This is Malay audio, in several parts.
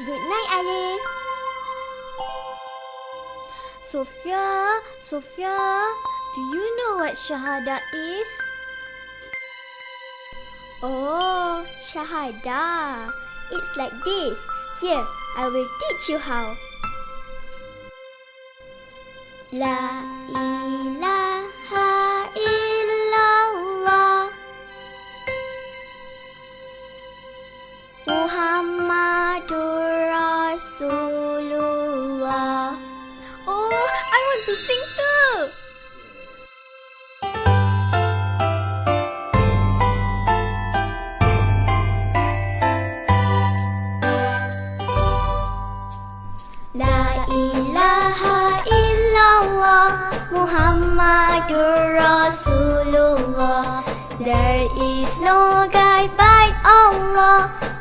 Hi, Alif. Sofia, Sofia, do you know what Shahada is? Oh, Shahada. It's like this. Here, I will teach you how. La ilaha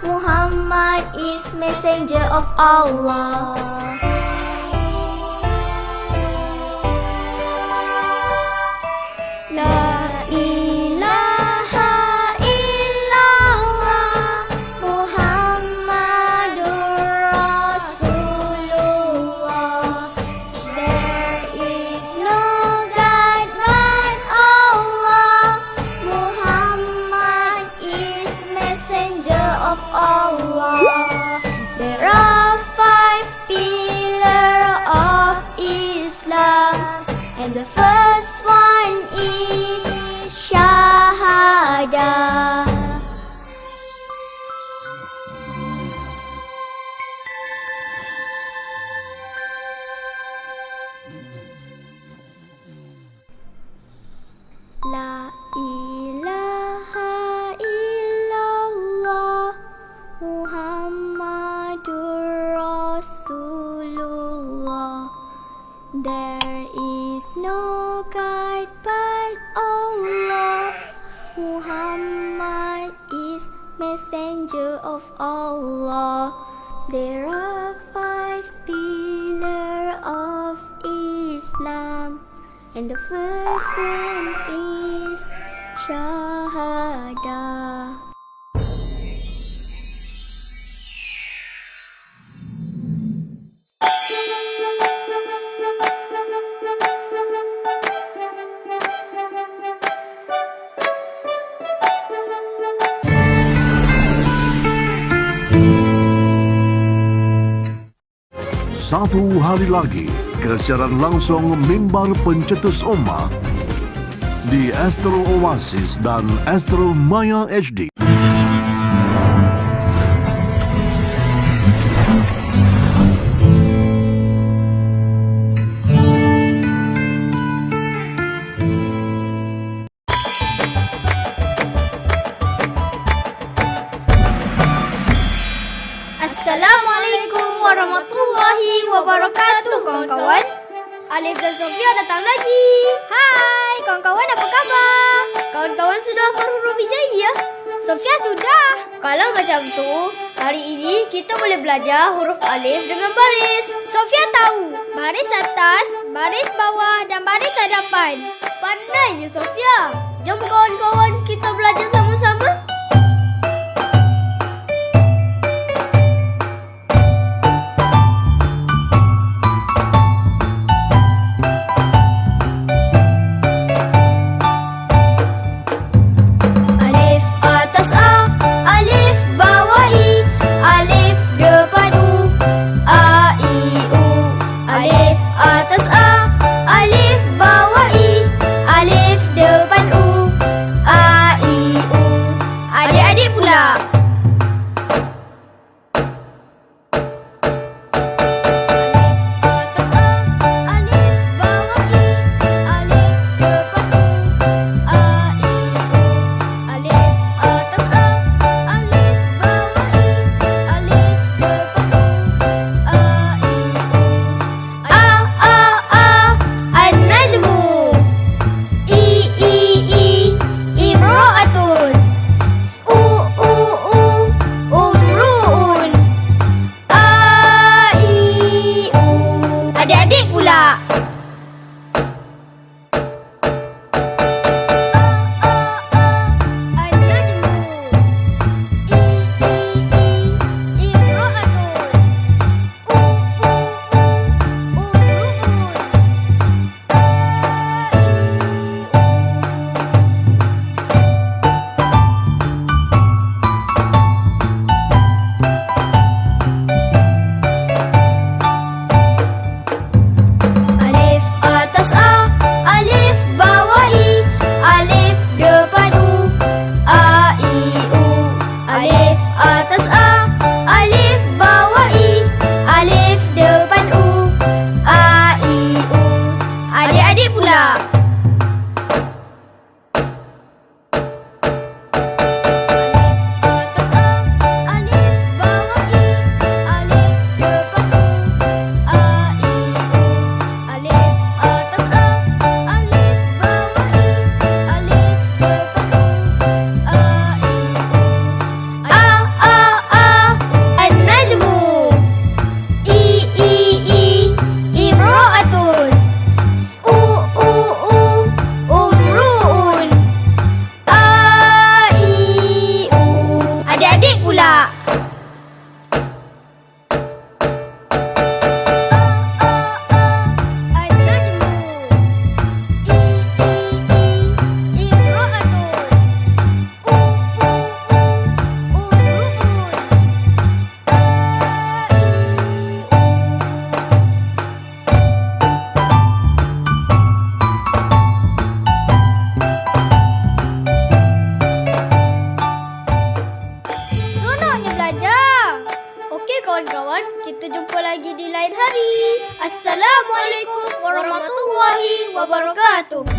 Muhammad is messenger of Allah of Allah. There are five pillars of Islam. And the first one is Shahada Satu hari lagi, kesiaran langsung mimbar pencetus Ummah di Astro Oasis dan Astro Maya HD. Assalamualaikum warahmatullahi wabarakatuh kawan-kawan. Alif dan Sofia datang lagi. Hai kawan-kawan apa khabar? Kawan-kawan sudah hafal huruf hijaiyah? Sofia sudah. Kalau macam tu Hari ini kita boleh belajar huruf alif dengan baris. Sofia tahu Baris atas, baris bawah dan baris hadapan. Pandainya Sofia. Jom kawan-kawan kita belajar sama-sama Ready pula. gato.